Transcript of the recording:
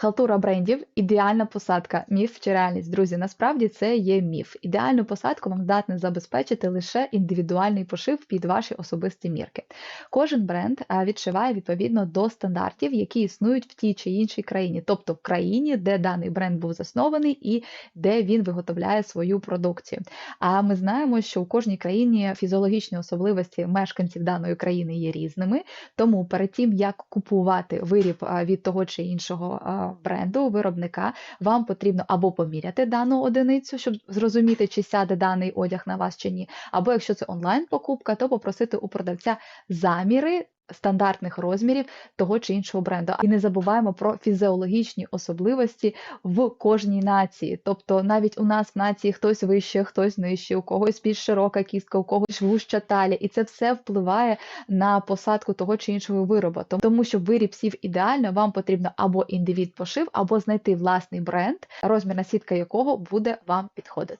Халтура брендів, ідеальна посадка, міф чи реальність. Друзі, насправді це є міф. Ідеальну посадку вам здатне забезпечити лише індивідуальний пошив під ваші особисті мірки. Кожен бренд відшиває відповідно до стандартів, які існують в тій чи іншій країні, тобто в країні, де даний бренд був заснований і де він виготовляє свою продукцію. А ми знаємо, що у кожній країні фізіологічні особливості мешканців даної країни є різними. Тому перед тим як купувати виріб від того чи іншого бренду, виробника, вам потрібно або поміряти дану одиницю, щоб зрозуміти, чи сяде даний одяг на вас чи ні, або якщо це онлайн-покупка, то попросити у продавця заміри. Стандартних розмірів того чи іншого бренду. І не забуваємо про фізіологічні особливості в кожній нації. Тобто навіть у нас в нації хтось вище, хтось нижче, у когось більш широка кістка, у когось вужча талія. І це все впливає на посадку того чи іншого виробу. Тому щоб виріб сів ідеально, вам потрібно або індивід пошив, або знайти власний бренд, розмірна сітка якого буде вам підходити.